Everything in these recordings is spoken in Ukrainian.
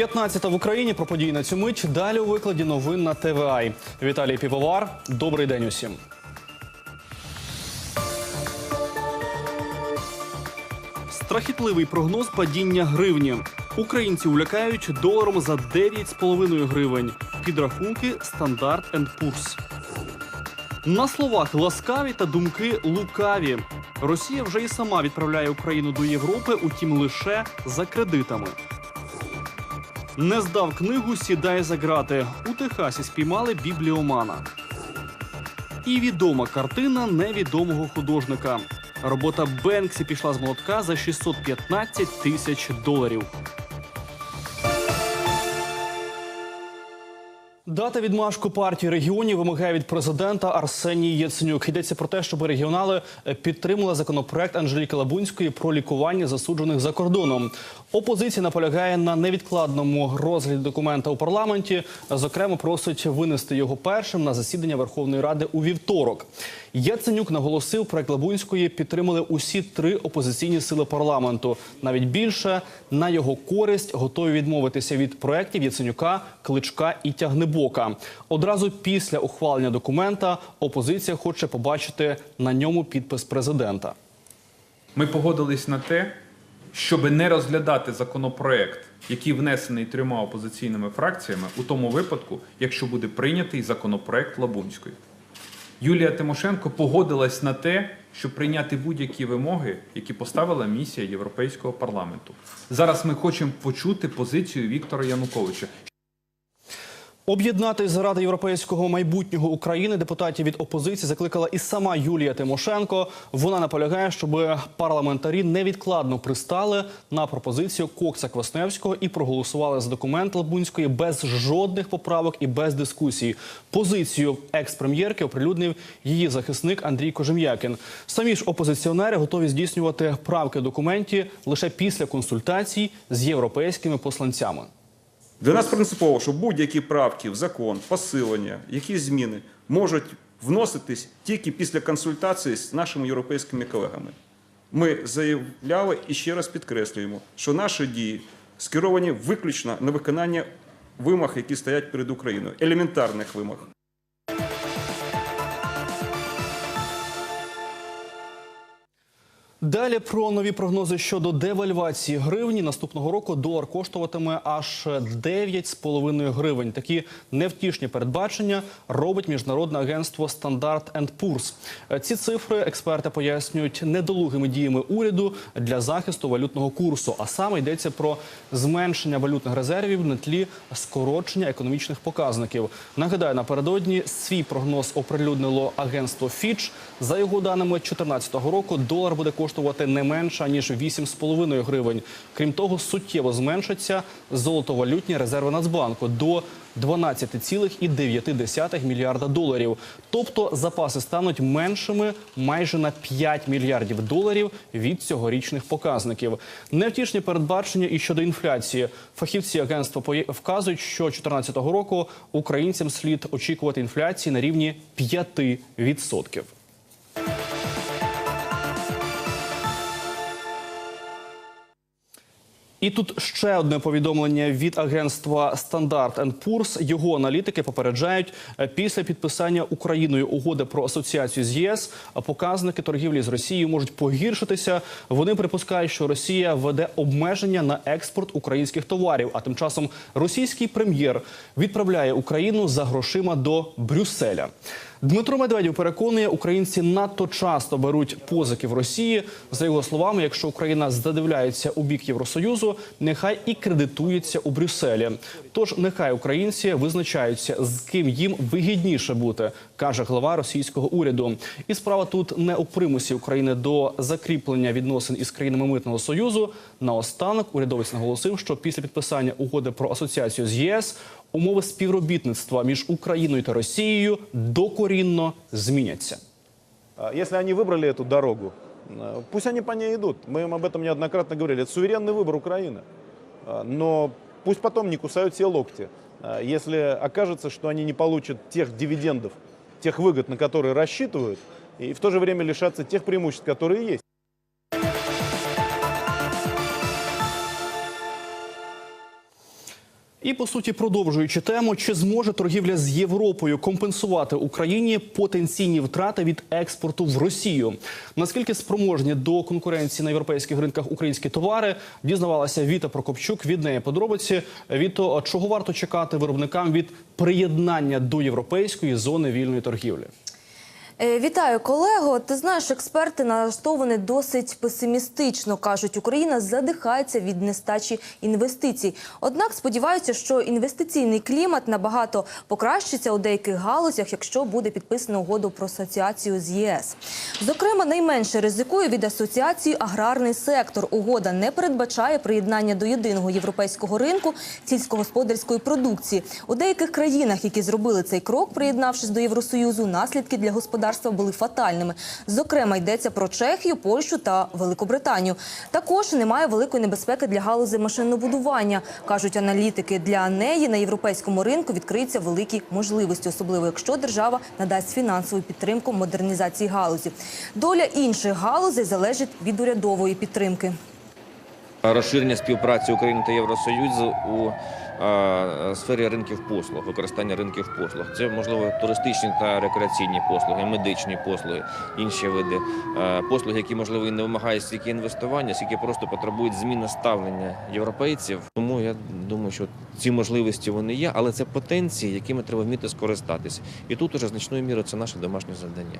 15 в Україні про події на цю мить. Далі у викладі новин на ТВА. Віталій Півовар. Добрий день усім. Страхітливий прогноз падіння гривні. Українці улякають доларом за 9,5 гривень. Підрахунки стандарт енд Пурс. На словах ласкаві та думки лукаві. Росія вже і сама відправляє Україну до Європи, утім лише за кредитами. Не здав книгу Сідай за грати. У Техасі спіймали бібліомана. І відома картина невідомого художника. Робота Бенксі пішла з молотка за 615 тисяч доларів. Дати відмашку партії регіонів вимагає від президента Арсеній Яценюк. Йдеться про те, щоб регіонали підтримали законопроект Анжеліки Лабунської про лікування засуджених за кордоном. Опозиція наполягає на невідкладному розгляді документа у парламенті. Зокрема, просить винести його першим на засідання Верховної Ради у вівторок. Яценюк наголосив, проект Лабунської підтримали усі три опозиційні сили парламенту. Навіть більше на його користь готові відмовитися від проєктів Яценюка, Кличка і Тягнебока. Одразу після ухвалення документа опозиція хоче побачити на ньому підпис президента. Ми погодились на те, щоб не розглядати законопроект, який внесений трьома опозиційними фракціями, у тому випадку, якщо буде прийнятий законопроект Лабунської. Юлія Тимошенко погодилась на те, щоб прийняти будь-які вимоги, які поставила місія Європейського парламенту. Зараз ми хочемо почути позицію Віктора Януковича. Об'єднати заради європейського майбутнього України депутатів від опозиції закликала і сама Юлія Тимошенко. Вона наполягає, щоб парламентарі невідкладно пристали на пропозицію Кокса Квасневського і проголосували за документ Лабунської без жодних поправок і без дискусій. Позицію екс-прем'єрки оприлюднив її захисник Андрій Кожем'якін. Самі ж опозиціонери готові здійснювати правки в документі лише після консультацій з європейськими посланцями. Для нас принципово, що будь-які правки в закон, посилення, якісь зміни можуть вноситись тільки після консультації з нашими європейськими колегами. Ми заявляли і ще раз підкреслюємо, що наші дії скеровані виключно на виконання вимог, які стоять перед Україною, елементарних вимог. Далі про нові прогнози щодо девальвації гривні. Наступного року долар коштуватиме аж 9,5 гривень. Такі невтішні передбачення робить міжнародне агентство Standard Poor's. Ці цифри експерти пояснюють недолугими діями уряду для захисту валютного курсу. А саме йдеться про зменшення валютних резервів на тлі скорочення економічних показників. Нагадаю, напередодні свій прогноз оприлюднило агентство Fitch. За його даними 2014 року долар буде коштувати не менше ніж 8,5 гривень. Крім того, суттєво зменшаться золотовалютні резерви Нацбанку до 12,9 мільярда доларів. Тобто запаси стануть меншими майже на 5 мільярдів доларів від цьогорічних показників. Невтішні передбачення і щодо інфляції. Фахівці агентства вказують, що 2014 року українцям слід очікувати інфляції на рівні 5%. І тут ще одне повідомлення від агентства Standard Poor's. Його аналітики попереджають е, після підписання Україною угоди про асоціацію з ЄС. Показники торгівлі з Росією можуть погіршитися. Вони припускають, що Росія введе обмеження на експорт українських товарів. А тим часом російський прем'єр відправляє Україну за грошима до Брюсселя. Дмитро Медведєв переконує, українці надто часто беруть позики в Росії. За його словами, якщо Україна задивляється у бік Євросоюзу, нехай і кредитується у Брюсселі. Тож нехай українці визначаються, з ким їм вигідніше бути, каже глава російського уряду. І справа тут не у примусі України до закріплення відносин із країнами митного союзу. Наостанок урядовець наголосив, що після підписання угоди про асоціацію з ЄС умови співробітництва між Україною та Росією докорінно зміняться. А Если они выбрали эту дорогу, э, пусть они по ней идут. Мы им об этом неоднократно говорили. Это суверенный выбор Украины. А, Но пусть потом не кусают все локти. А, Если окажется, что они не получат тех дивидендов, тех выгод, на которые рассчитывают, и в то же время лишатся тех преимуществ, которые есть. І по суті, продовжуючи тему, чи зможе торгівля з Європою компенсувати Україні потенційні втрати від експорту в Росію? Наскільки спроможні до конкуренції на європейських ринках українські товари, дізнавалася Віта Прокопчук. Від неї подробиці Віто, чого варто чекати виробникам від приєднання до європейської зони вільної торгівлі? Е, Вітаю, колего. Ти знаєш, експерти налаштовані досить песимістично. кажуть, Україна задихається від нестачі інвестицій. Однак сподіваються, що інвестиційний клімат набагато покращиться у деяких галузях, якщо буде підписано угоду про асоціацію з ЄС. Зокрема, найменше ризикує від асоціації аграрний сектор. Угода не передбачає приєднання до єдиного європейського ринку сільськогосподарської продукції. У деяких країнах, які зробили цей крок, приєднавшись до Євросоюзу, наслідки для господарства були фатальними. Зокрема, йдеться про Чехію, Польщу та Великобританію. Також немає великої небезпеки для галузі машинобудування. кажуть аналітики. Для неї на європейському ринку відкриються великі можливості, особливо якщо держава надасть фінансову підтримку модернізації галузі. Доля інших галузей залежить від урядової підтримки. розширення співпраці України та Євросоюзу у сфері ринків послуг, використання ринків послуг. Це можливо туристичні та рекреаційні послуги, медичні послуги, інші види е, послуг, які можливо і не вимагають стільки інвестування, скільки просто потребують зміни ставлення європейців. Тому я думаю, що ці можливості вони є, але це потенції, якими треба вміти скористатися. І тут уже значною мірою це наше домашнє завдання.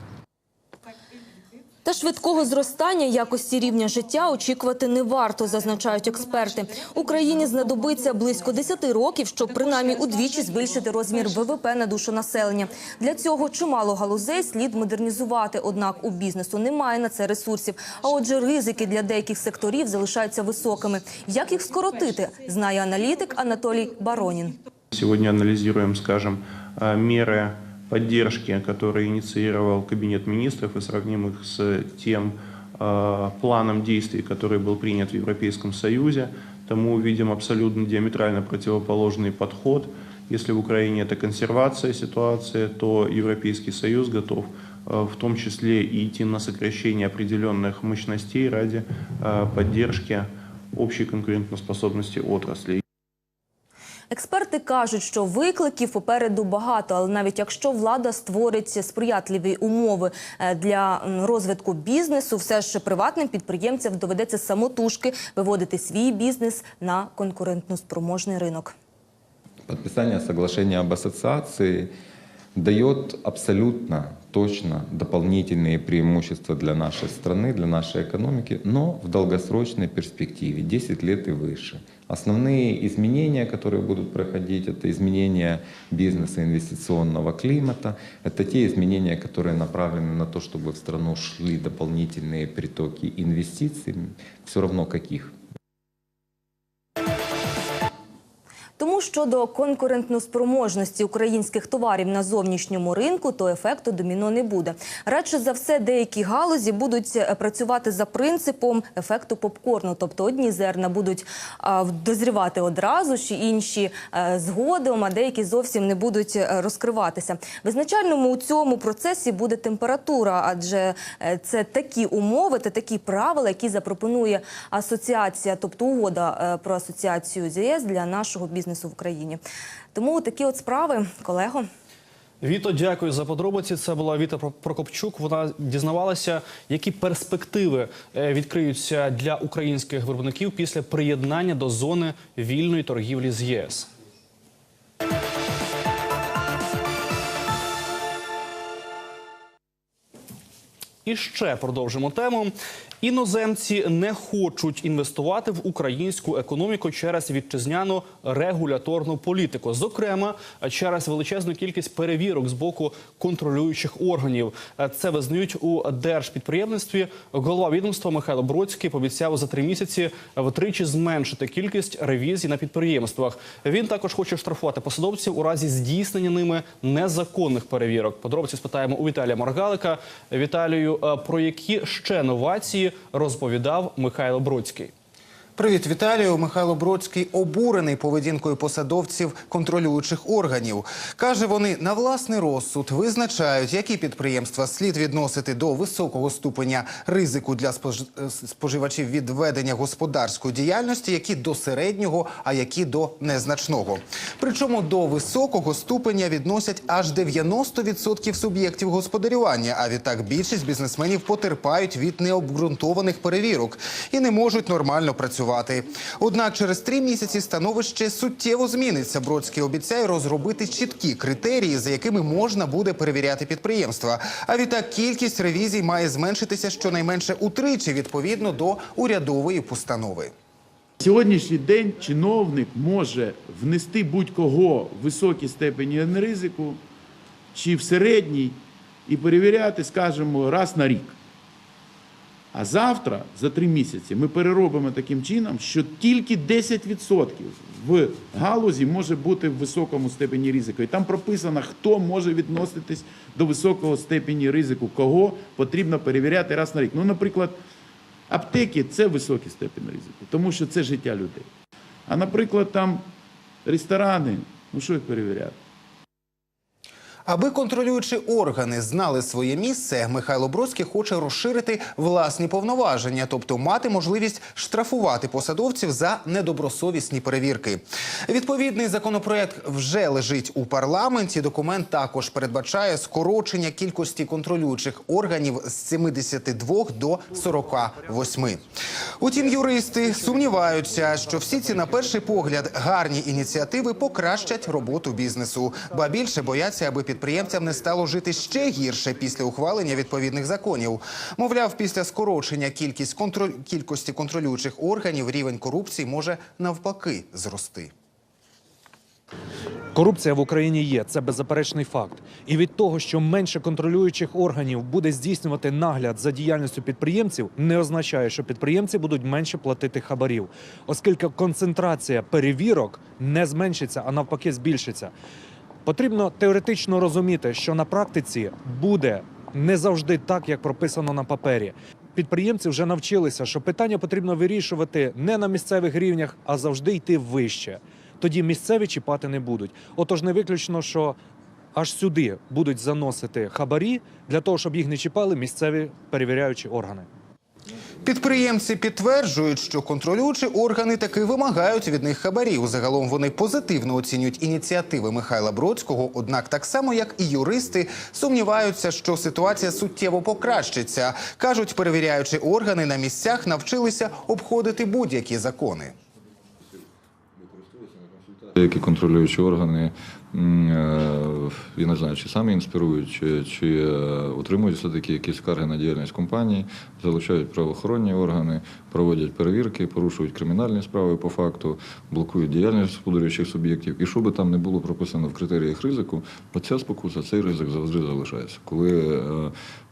Та швидкого зростання якості рівня життя очікувати не варто, зазначають експерти. Україні знадобиться близько 10 років, щоб принаймні удвічі збільшити розмір ВВП на душу населення. Для цього чимало галузей слід модернізувати. Однак у бізнесу немає на це ресурсів. А отже, ризики для деяких секторів залишаються високими. Як їх скоротити, знає аналітик Анатолій Баронін. Сегодня анализируем, скажем, э, меры поддержки, которые инициировал Кабинет министров, и сравним их с тем э, планом действий, который был принят в Европейском Союзе, то мы увидим абсолютно диаметрально противоположный подход. Если в Украине это консервация ситуации, то Европейский Союз готов э, в том числе и идти на сокращение определенных мощностей ради э, поддержки общей конкурентоспособности отрасли. Експерти кажуть, що викликів попереду багато, але навіть якщо влада створить сприятливі умови е, для м, розвитку бізнесу, все ж приватним підприємцям доведеться самотужки виводити свій бізнес на конкурентноспроможний ринок. Подписание соглашения об ассоциации дает абсолютно точно дополнительные преимущества для нашей страны, для нашей экономики, но в долгосрочной перспективе, 10 лет и выше. Основные изменения, которые будут проходить, это изменения бизнеса, инвестиционного климата, это те изменения, которые направлены на то, чтобы в страну шли дополнительные притоки инвестиций, все равно каких. Тому щодо конкурентноспроможності українських товарів на зовнішньому ринку, то ефекту доміно не буде. Радше за все, деякі галузі будуть е, працювати за принципом ефекту попкорну. Тобто одні зерна будуть дозрівати одразу, ще інші е, згодом, а деякі зовсім не будуть е, розкриватися. Визначальному у цьому процесі буде температура, адже це такі умови та такі правила, які запропонує асоціація, тобто угода про асоціацію з ЄС для нашого бізнесу в Україні. Тому такі от справи, колего. Віто, дякую за подробиці. Це була Віта Про- Прокопчук. Вона дізнавалася, які перспективи е, відкриються для українських виробників після приєднання до зони вільної торгівлі з ЄС. І ще продовжимо тему. Іноземці не хочуть інвестувати в українську економіку через вітчизняну регуляторну політику, зокрема через величезну кількість перевірок з боку контролюючих органів. Це визнають у держпідприємництві. Голова відомства Михайло Бродський пообіцяв за три місяці втричі зменшити кількість ревізій на підприємствах. Він також хоче штрафувати посадовців у разі здійснення ними незаконних перевірок. Подробиці спитаємо у Віталія Маргалика. Віталію, е, про які ще новації розповідав Михайло Бродський? Привіт, Віталію. Михайло Бродський обурений поведінкою посадовців контролюючих органів. Каже, вони на власний розсуд визначають, які підприємства слід відносити до високого ступеня ризику для е, споживачів від ведення господарської діяльності, які до середнього, а які до незначного. Причому до високого ступеня відносять аж 90% суб'єктів господарювання. А відтак більшість бізнесменів потерпають від необґрунтованих перевірок і не можуть нормально працювати. Однак через три місяці становище суттєво зміниться. Бродський обіцяє розробити чіткі критерії, за якими можна буде перевіряти підприємства. А відтак кількість ревізій має зменшитися щонайменше утричі відповідно до урядової постанови. Сьогоднішній день чиновник може внести будь-кого в високій степені ризику чи в середній і перевіряти, скажімо, раз на рік. А завтра, за три місяці, ми переробимо таким чином, що тільки 10% в галузі може бути в високому степені ризику. І там прописано, хто може відноситись до високого степені ризику, кого потрібно перевіряти раз на рік. Ну, наприклад, аптеки це високий степень ризику, тому що це життя людей. А наприклад, там ресторани, ну що їх перевіряти? Аби контролюючі органи знали своє місце, Михайло Бродський хоче розширити власні повноваження, тобто мати можливість штрафувати посадовців за недобросовісні перевірки. Відповідний законопроект вже лежить у парламенті. Документ також передбачає скорочення кількості контролюючих органів з 72 до 48. Утім, юристи сумніваються, що всі ці на перший погляд гарні ініціативи покращать роботу бізнесу, ба більше бояться, аби підприємцям не стало жити ще гірше після ухвалення відповідних законів. Мовляв, після скорочення кількість контроль... кількості контролюючих органів рівень корупції може навпаки зрости. Корупція в Україні є, це беззаперечний факт. І від того, що менше контролюючих органів буде здійснювати нагляд за діяльністю підприємців, не означає, що підприємці будуть менше платити хабарів, оскільки концентрація перевірок не зменшиться, а навпаки збільшиться. Потрібно теоретично розуміти, що на практиці буде не завжди так, як прописано на папері. Підприємці вже навчилися, що питання потрібно вирішувати не на місцевих рівнях, а завжди йти вище. Тоді місцеві чіпати не будуть. Отож, не виключно, що аж сюди будуть заносити хабарі для того, щоб їх не чіпали місцеві перевіряючі органи. Підприємці підтверджують, що контролюючі органи таки вимагають від них хабарів. Загалом вони позитивно оцінюють ініціативи Михайла Бродського. Однак, так само як і юристи, сумніваються, що ситуація суттєво покращиться. кажуть, перевіряючі органи на місцях навчилися обходити будь-які закони. Деякі контролюючі органи, я не знаю, чи самі інспірують, чи, чи е, отримують все-таки якісь скарги на діяльність компанії, залучають правоохоронні органи, проводять перевірки, порушують кримінальні справи по факту, блокують діяльність господарюючих суб'єктів. І що би там не було прописано в критеріях ризику, оця спокуса, цей ризик завжди залишається. Коли е,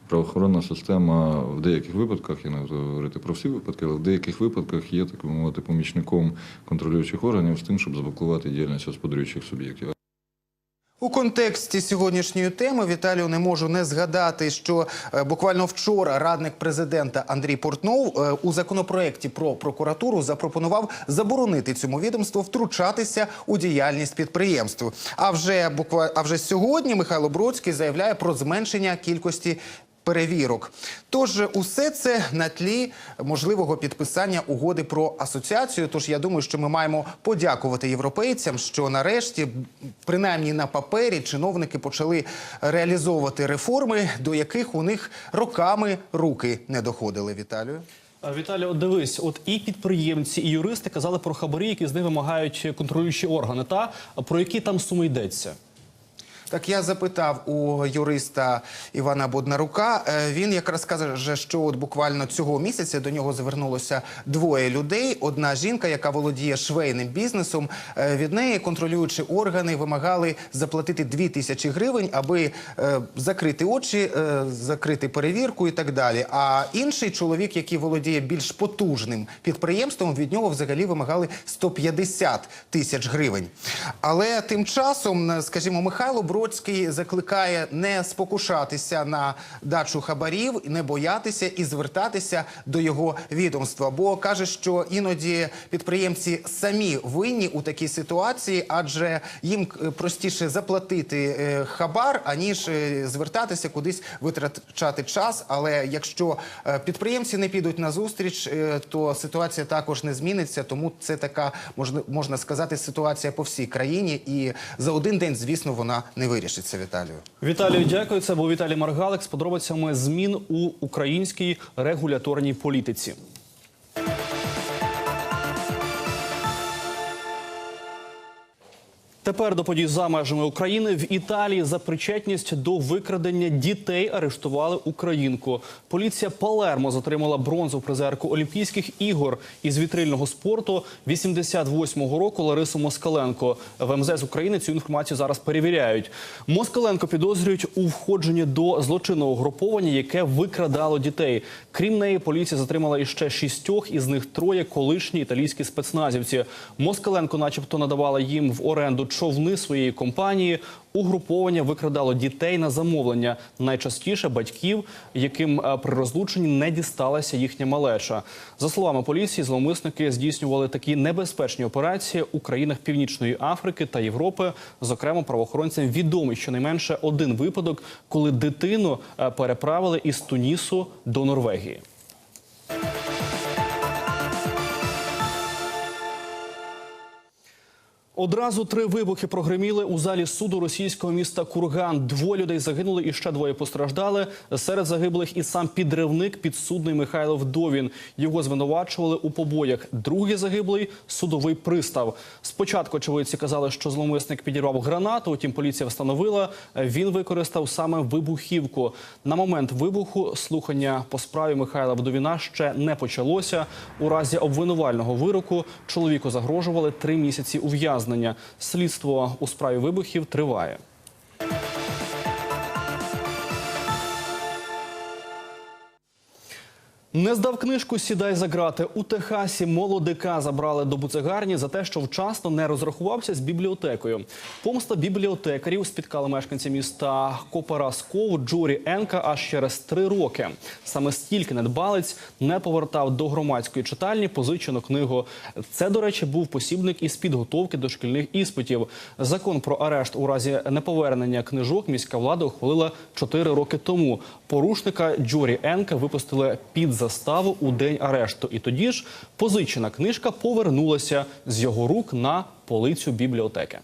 Правоохоронна система в деяких випадках, я не буду говорити про всі випадки, але в деяких випадках є так мовити помічником контролюючих органів з тим, щоб заблокувати діяльність господарюючих суб'єктів. У контексті сьогоднішньої теми Віталію не можу не згадати, що е, буквально вчора радник президента Андрій Портнов е, у законопроекті про прокуратуру запропонував заборонити цьому відомству втручатися у діяльність підприємств. А вже буква а вже сьогодні Михайло Бродський заявляє про зменшення кількості. Перевірок, тож усе це на тлі можливого підписання угоди про асоціацію. Тож я думаю, що ми маємо подякувати європейцям, що нарешті, принаймні на папері, чиновники почали реалізовувати реформи, до яких у них роками руки не доходили. Віталію. А, Віталій, дивись, от і підприємці, і юристи казали про хабарі, які з них вимагають контролюючі органи. Та про які там суми йдеться? Так я запитав у юриста Івана Боднарука. Е, Він якраз каже, що от буквально цього місяця до нього звернулося двоє людей. Одна жінка, яка володіє швейним бізнесом. Е, Від неї контролюючі органи вимагали заплатити 2 тисячі гривень, аби е, закрити очі, закрити перевірку і так далі. А інший чоловік, який володіє більш потужним підприємством, від нього взагалі вимагали 150 тисяч гривень. Але тим часом, скажімо, Михайло Бродський Бродський закликає не спокушатися на дачу хабарів, не боятися і звертатися до його відомства. Бо каже, що іноді підприємці самі винні у такій ситуації, адже їм е, простіше заплатити е, хабар, аніж е, звертатися кудись витрачати час. Але якщо підприємці не підуть на зустріч, то ситуація також не зміниться. Тому це така можна сказати ситуація по всій країні, і за один день, звісно, вона не вирішиться. Віталію. Віталію, дякую. Це був Віталій Маргалик з подробицями змін у українській регуляторній політиці. Тепер до подій за межами України в Італії за причетність до викрадення дітей арештували українку. Поліція Палермо затримала бронзову призерку Олімпійських ігор із вітрильного спорту 88-го року Ларису Москаленко. В МЗС України цю інформацію зараз перевіряють. Москаленко підозрюють у входженні до злочинного груповання, яке викрадало дітей. Крім неї, поліція затримала іще шістьох, із них троє колишні італійські спецназівці. Москаленко, начебто, надавала їм в оренду човни своєї компанії. Угруповання викрадало дітей на замовлення, найчастіше батьків, яким е, при розлученні не дісталася їхня малеча. За словами поліції, зловмисники здійснювали такі небезпечні операції у країнах Північної Африки та Європи. Зокрема, правоохоронцям відомий щонайменше один випадок, коли дитину е, переправили із Тунісу до Норвегії. Одразу три вибухи прогреміли у залі суду російського міста Курган. Двоє людей загинули і ще двоє постраждали. Серед загиблих і сам підривник підсудний Михайло Вдовін. Його звинувачували у побоях. Другий загиблий судовий пристав. Спочатку очевидці казали, що зловмисник підірвав гранату. Утім, поліція встановила, він використав саме вибухівку. На момент вибуху слухання по справі Михайла Вдовіна ще не почалося. У разі обвинувального вироку чоловіку загрожували три місяці ув'язнення. Слідство у справі вибухів триває. Не здав книжку Сідай за грати у Техасі. Молодика забрали до буцегарні за те, що вчасно не розрахувався з бібліотекою. Помста бібліотекарів спіткала мешканця міста Копарасков Джорі Енка аж через три роки. Саме стільки недбалець не повертав до громадської читальні позичену книгу. Це, до речі, був посібник із підготовки до шкільних іспитів. Закон про арешт у разі неповернення книжок міська влада ухвалила чотири роки тому. Порушника Джорі Енка випустили під заставу у день арешту. І тоді ж позичена книжка повернулася з його рук на полицю бібліотеки.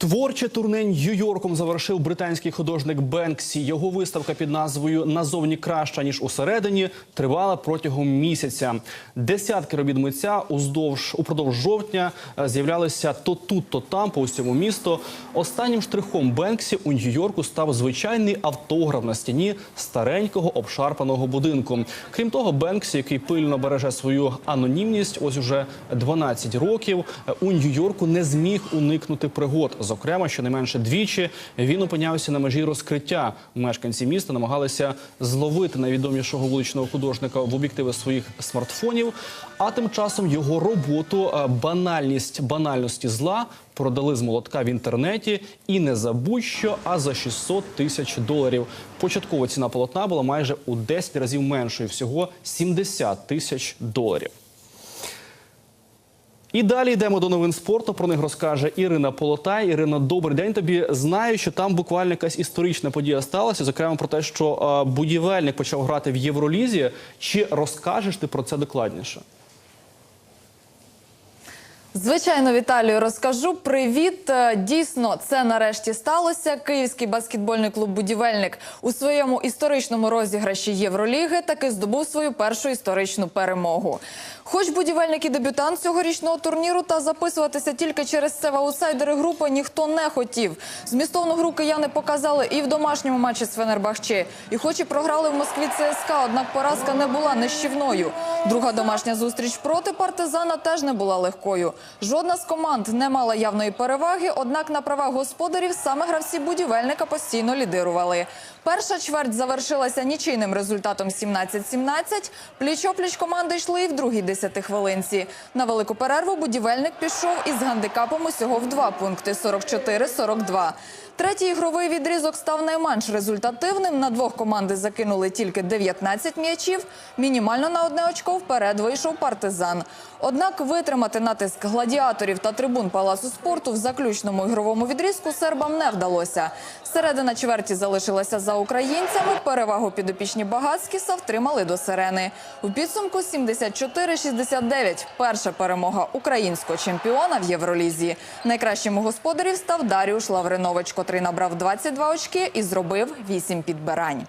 Творче турне Нью-Йорком завершив британський художник Бенксі. Його виставка під назвою Назовні краща ніж усередині тривала протягом місяця. Десятки робіт митця уздовж упродовж жовтня е, з'являлися то тут, то там по усьому місту. Останнім штрихом Бенксі у Нью-Йорку став звичайний автограф на стіні старенького обшарпаного будинку. Крім того, Бенксі, який пильно береже свою анонімність, ось уже 12 років е, у Нью-Йорку не зміг уникнути пригод. Зокрема, щонайменше двічі він опинявся на межі розкриття. Мешканці міста намагалися зловити найвідомішого вуличного художника в об'єктиви своїх смартфонів. А тим часом його роботу е, банальність банальності зла продали з молотка в інтернеті і не за будь-що, а за 600 тисяч доларів. Початкова ціна полотна була майже у 10 разів меншою, всього 70 тисяч доларів. І далі йдемо до новин спорту. Про них розкаже Ірина Полотай. Ірина, добрий день тобі. Знаю, що там буквально якась історична подія сталася. Зокрема, про те, що будівельник почав грати в Євролізі. Чи розкажеш ти про це докладніше? Звичайно, Віталію, розкажу. Привіт. Е, Дійсно, це нарешті сталося. Київський баскетбольний клуб Будівельник у своєму історичному розіграші Євроліги таки здобув свою першу історичну перемогу. Хоч будівельник і дебютант цьогорічного турніру, та записуватися тільки через це в аутсайдери групи ніхто не хотів. Змістовну гру кияни показали і в домашньому матчі з Фенербахче. І хоч і програли в Москві ЦСКА, однак поразка не була нищівною. Друга домашня зустріч проти партизана теж не була легкою. Жодна з команд не мала явної переваги, однак на правах господарів саме гравці будівельника постійно лідирували. Перша чверть завершилася нічийним результатом 17-17. Пліч-опліч команди йшли і в другій десятихвилинці. На велику перерву будівельник пішов із гандикапом усього в два пункти 44-42. Третій ігровий відрізок став найменш результативним. На двох команди закинули тільки 19 м'ячів. Мінімально на одне очко вперед вийшов партизан. Однак витримати натиск гладіаторів та трибун палацу спорту в заключному ігровому відрізку сербам не вдалося. Середина чверті залишилася за українцями. Перевагу підопічні Багацькіса втримали до сирени. У підсумку 74-69. Перша перемога українського чемпіона в Євролізі. Найкращим господарів став Даріуш Лавринович, котрий набрав 22 очки і зробив 8 підбирань.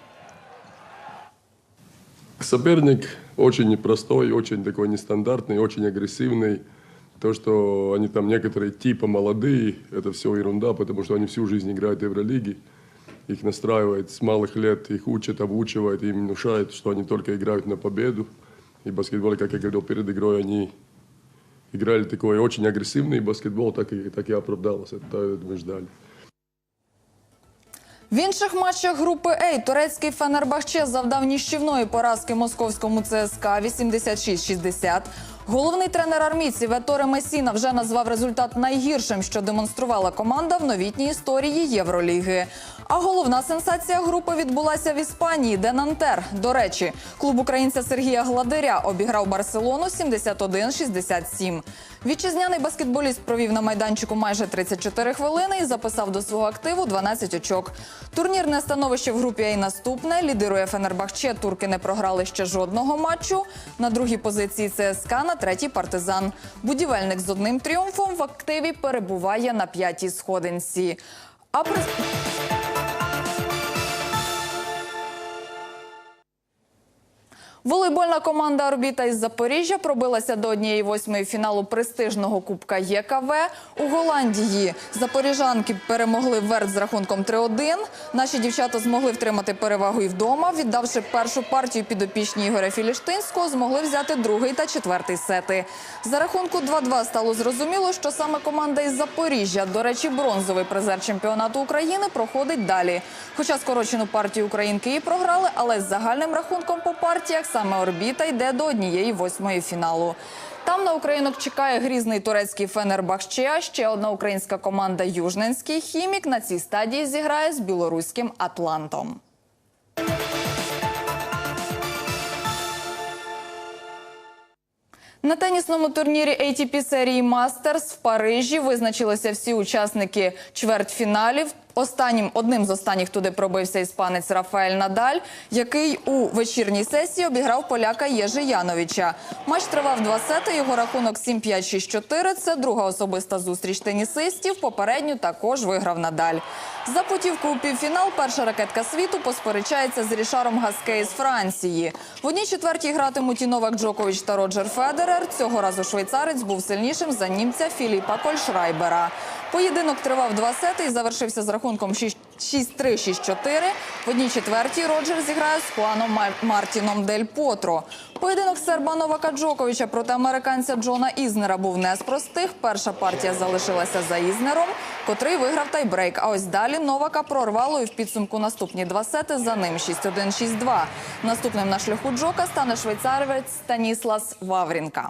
Соперник очень непростой, очень такой нестандартный, очень агрессивный. То, что они там некоторые типа молодые, это все ерунда, потому что они всю жизнь играют в Евролиге. Их настраивает с малых лет, их учат, обучают, им внушают, что они только играют на победу. И баскетбол, как я говорил перед игрой, они играли такой очень агрессивный баскетбол, так и, так и оправдалось. Это мы ждали. В інших матчах групи «Ей» турецький Фенербахче завдав ніщівної поразки московському ЦСКА 86-60. Головний тренер армійців Еторе Месіна вже назвав результат найгіршим, що демонструвала команда в новітній історії Євроліги. А головна сенсація групи відбулася в Іспанії, де Нантер. До речі, клуб українця Сергія Гладиря обіграв Барселону 71-67. Вітчизняний баскетболіст провів на майданчику майже 34 хвилини і записав до свого активу 12 очок. Турнірне становище в групі А наступне. Лідирує Фенербахче. Турки не програли ще жодного матчу. На другій позиції ЦСКА, на третій партизан. Будівельник з одним тріумфом в активі перебуває на п'ятій сходинці. А при... Волейбольна команда Орбіта із Запоріжжя пробилася до однієї восьмої фіналу престижного кубка ЄКВ у Голландії. Запоріжанки перемогли Верт з рахунком 3-1. Наші дівчата змогли втримати перевагу і вдома. Віддавши першу партію підопічні Ігоря Філіштинського, змогли взяти другий та четвертий сети. За рахунку 2-2 стало зрозуміло, що саме команда із Запоріжжя, до речі, бронзовий призер чемпіонату України, проходить далі. Хоча скорочену партію українки і програли, але з загальним рахунком по партіях саме орбіта йде до однієї восьмої фіналу. Там на українок чекає грізний турецький Фенербахче. Ще одна українська команда Южненський хімік на цій стадії зіграє з білоруським Атлантом. На тенісному турнірі ATP серії Мастерс в Парижі визначилися всі учасники чвертьфіналів. Останнім одним з останніх туди пробився іспанець Рафаель Надаль, який у вечірній сесії обіграв поляка Єжи Яновича. Матч тривав два сети. Його рахунок 7-5-6-4. Це друга особиста зустріч тенісистів. Попередню також виграв Надаль. За путівку у півфінал перша ракетка світу посперечається з Рішаром Гаске із Франції. В одній четвертій гратимуть і Новак Джокович та Роджер Федерер. Цього разу швейцарець був сильнішим за німця Філіпа Кольшрайбера. Поєдинок тривав два сети і завершився з рахунком 6 6-3-6-4. В одній четвертій Роджер зіграє з Хуаном Мар- Мартіном Дель Потро. Поєдинок серба Новака Джоковича проти американця Джона Ізнера був не з простих. Перша партія залишилася за Ізнером, котрий виграв тайбрейк. А ось далі Новака прорвало і в підсумку наступні два сети за ним 6-1, 6-2. Наступним на шляху Джока стане швейцарець Станіслас Ваврінка.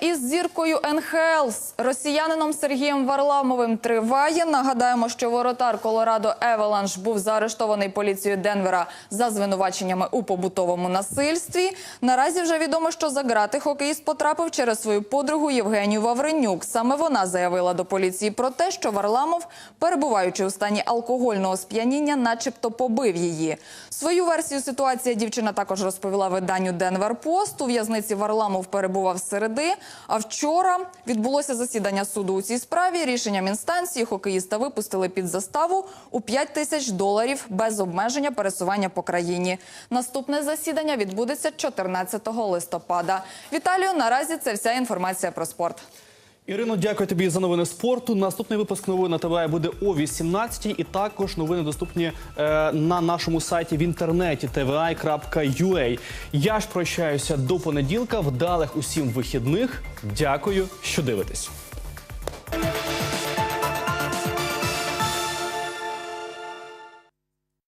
Із зіркою НХЛ з росіянином Сергієм Варламовим триває. Нагадаємо, що воротар Колорадо Евеланш був заарештований поліцією Денвера за звинуваченнями у побутовому насильстві. Наразі вже відомо, що за грати хокеїст потрапив через свою подругу Євгенію Вавренюк. Саме вона заявила до поліції про те, що Варламов, перебуваючи у стані алкогольного сп'яніння, начебто побив її. Свою версію ситуації дівчина також розповіла виданню Денвер Пост. У в'язниці Варламов перебував середи. А вчора відбулося засідання суду у цій справі. Рішенням інстанції хокеїста випустили під заставу у 5 тисяч доларів без обмеження пересування по країні. Наступне засідання відбудеться 14 листопада. Віталію, наразі це вся інформація про спорт. Ірино, дякую тобі за новини спорту. Наступний випуск новин на ТВ буде о 18 і також новини доступні е, на нашому сайті в інтернеті tvi.ua. Я ж прощаюся до понеділка. Вдалих усім вихідних. Дякую, що дивитесь.